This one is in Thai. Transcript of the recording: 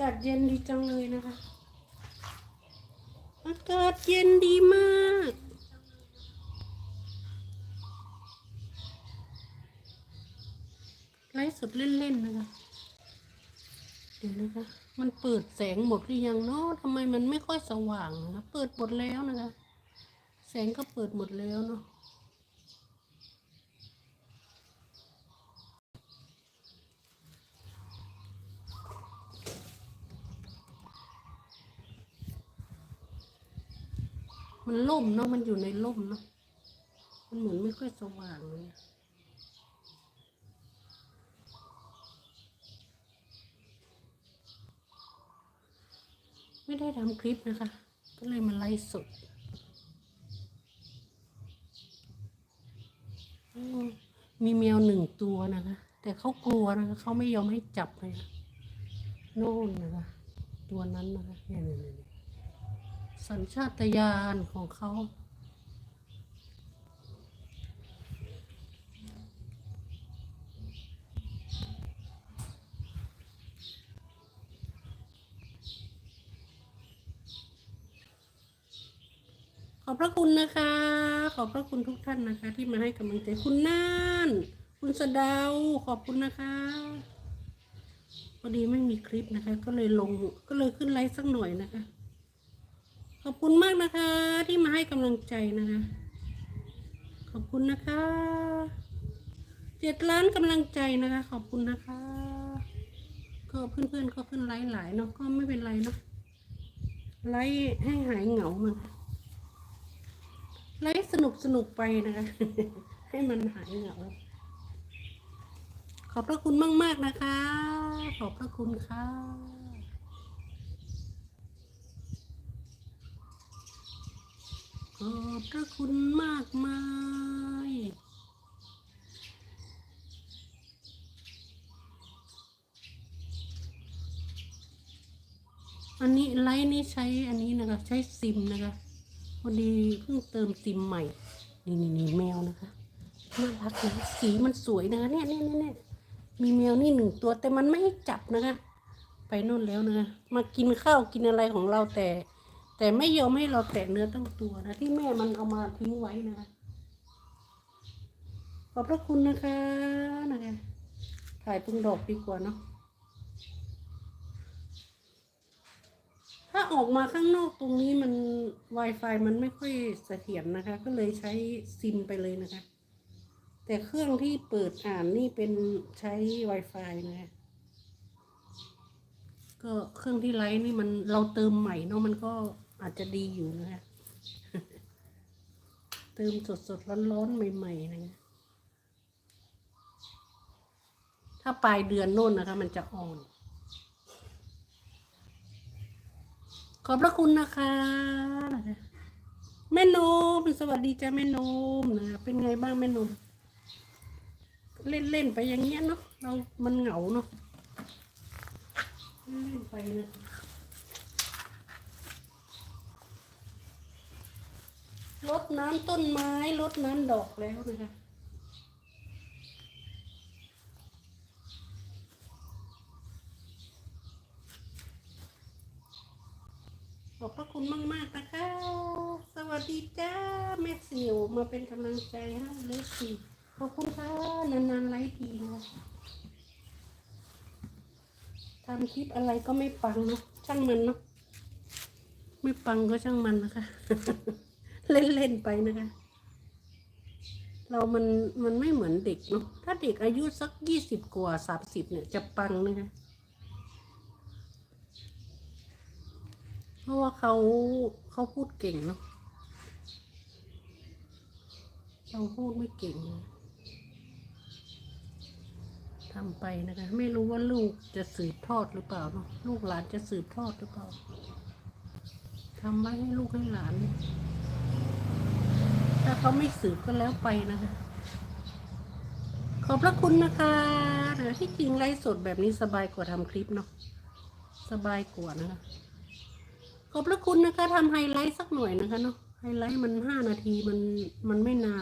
ากาศเย็นดีจังเลยนะคะ อากาศเย็นดีมากไลฟ์สดเล่นๆนะคะ เดี๋ยวนะคะ มันเปิดแสงหมดหรือยังเนาะทำไมมันไม่ค่อยสว่างนะคะ เปิดหมดแล้วนะคะ แสงก็เปิดหมดแล้วเนาะ มันล่มเนาะมันอยู่ในล่มเนาะมันเหมือนไม่ค่อยสว่างเลยไม่ได้ทำคลิปนะคะ ก็เลยมาไลฟ์สดมีแมวหนึ่งตัวนะคะ แต่เขากลัวนะคะเขาไม่ยอมให้จับเลยโน่นนะคะ ตัวนั้นนะคะเนี่ยเนี่ย สัญชาตญาณของเขาขอบพระคุณนะคะ ขอบพระคุณทุกท่านนะคะ ที่มาให้กำลังใจคุณน่าน คุณสดาวขอบคุณนะคะพอดีไม่มีคลิปนะคะ ก็เลยลงก็เลยขึ้นไลฟ์สักหน่อยนะคะ ขอบคุณมากนะคะ ที่มาให้กำลังใจนะคะ ขอบคุณนะคะเจ็ดล้านกำลังใจนะคะ ขอบคุณนะคะ ก็เพื่อนๆก็ขึ้นไลฟ์หลายเนาะก็ไม่เป็นไรเนาะไลฟ์ให้หายเหงามันไลฟ์สนุกสนุกไปนะคะ ให้มันหายเหงาขอบพระคุณมาก ๆ นะคะ ขอบพระคุณค่ะ ขอบพระคุณมากมาย อันนี้ไลน์นี้ใช้อันนี้นะคะ ใช้ซิมนะคะพอดีเพิ่งเติมซิมใหม่ นี่นี่นี่แมวนะคะน่ารักนะสีมันสวยนะคะเนี่ยเนี่ยเนี่ยมีแมวนี่หนึ่งตัวแต่มันไม่ให้จับนะคะ ไปโน่นแล้วนะคะ มากินข้าวกินอะไรของเราแต่ แต่ไม่ยอมให้เราแตะเนื้อตั้งตัวนะ ที่แม่มันเอามาทิ้งไว้นะคะ ขอบพระคุณนะคะนะคะถ่ายตรงดอกดีกว่าเนาะถ้าออกมาข้างนอกตรงนี้มัน Wi-Fi มันไม่ค่อยเสถียรนะคะ ก็เลยใช้ซิมไปเลยนะคะ แต่เครื่องที่เปิดอ่านนี่เป็นใช้ Wi-Fi นะคะก็เครื่องที่ไลฟ์นี่มันเราเติมใหม่เนาะมันก็ อาจจะดีอยู่นะคะเติมสดสดร้อนร้อนๆใหม่ๆนะคะถ้าปลายเดือนโน่นนะคะ มันจะอ่อน ขอบพระคุณนะคะแม่นมสวัสดีจ้าแม่นมนะเป็นไงบ้างแม่นมเล่นเล่นๆไปอย่างเงี้ยเนาะเรา มันเหงาเนาะเล่นไปนะ ลดน้ำต้นไม้ลดน้ำดอกแล้วนะคะขอบพระคุณมากมากนะคะ สวัสดีจ้าแม่สิวมาเป็นกำลังใจให้เลยสิขอบคุณค่ะ นานๆไลฟ์ทีนะทำคลิปอะไรก็ไม่ปังเนาะช่างมันเนาะไม่ปังก็ช่างมันนะคะ เล่นๆไปนะคะ เรามันมันไม่เหมือนเด็กเนาะถ้าเด็กอายุสักยี่สิบกว่าสามสิบเนี่ยจะปังนะคะเพราะว่าเขาเขาพูดเก่งเนาะเราพูดไม่เก่งทำไปนะคะ ไม่รู้ว่าลูกจะสืบทอดหรือเปล่าเนาะลูกหลานจะสืบทอดหรือเปล่าทำไว้ให้ลูกให้หลาน ถ้าเขาไม่สืบก็แล้วไปนะคะ ขอบพระคุณนะคะนะที่จริงไลฟ์สดแบบนี้สบายกว่าทำคลิปเนาะสบายกว่านะคะ ขอบพระคุณนะคะทำไฮไลท์สักหน่อยนะคะเนาะไฮไลท์มันห้านาทีมันมันไม่นาน